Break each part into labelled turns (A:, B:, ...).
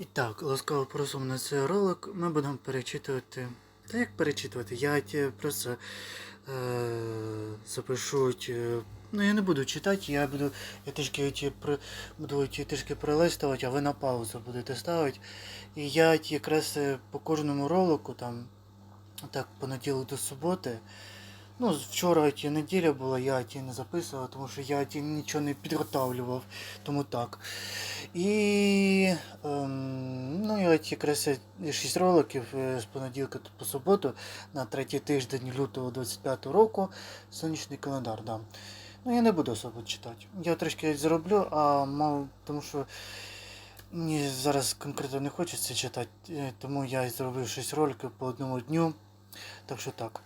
A: І так, ласкаво просимо на цей ролик. Ми будемо перечитувати. Та як перечитувати? Я просто е, запишу. ну я не буду читати, я буду. Я трішки при, буду трішки пролистувати, а ви на паузу будете ставити. І я якраз е, по кожному ролику, там, так, понеділок до суботи. Ну, вчора ті неділя була, я ті не записував, тому що я ті нічого не підготавлював, тому так. І ем, ну, я ті якраз 6 роликів е, з понеділка по суботу на третій тиждень лютого 25 року. Сонячний календар, да. Ну я не буду особо читати. Я трошки зроблю, а мав, тому що мені зараз конкретно не хочеться читати, е, тому я зробив 6 роликів по одному дню. Так що так.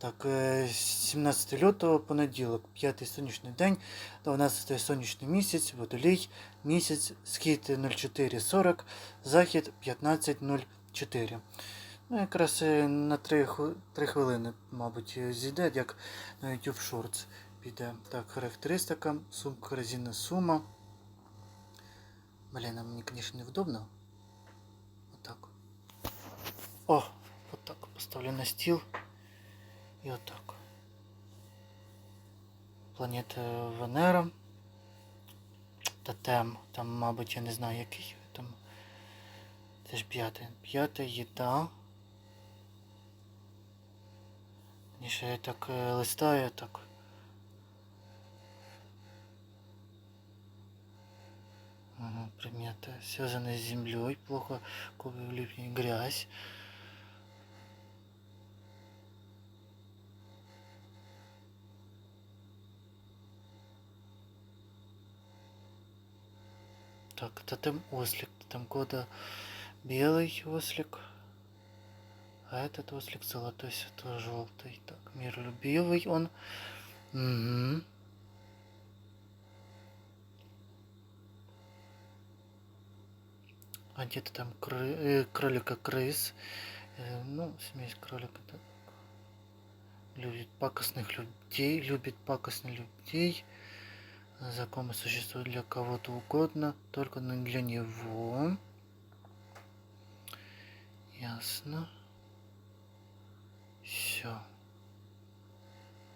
A: Так, е, 17 лютого, понеділок, п'ятий сонячний день, 12 сонячний місяць, водолій, місяць, схід 04.40, захід 15.04. Ну, якраз е, на 3, 3 хвилини, мабуть, е, зійде, як на YouTube Shorts піде. Так, характеристика, сумка, резина сума. Блін, мені, звісно, невдобно. Отак. О, отак поставлю на стіл. І отак. Планета Венера. Тотем. Там, мабуть, я не знаю який. Там. Це ж п'яте. П'яте їда. Ніше я так е, листаю так. Ага, приметы, связанные с землей, плохо влипнет грязь. Так, тотем ослик. Тотем кода белый ослик. А этот ослик золотой, светло желтый. Так, миролюбивый он. Угу. А где-то там кры- э, кролика крыс. Э, ну, смесь кролика так. Любит пакостных людей. Любит пакостных людей. Знакомое существует для кого-то угодно, только не для него. Ясно. Все.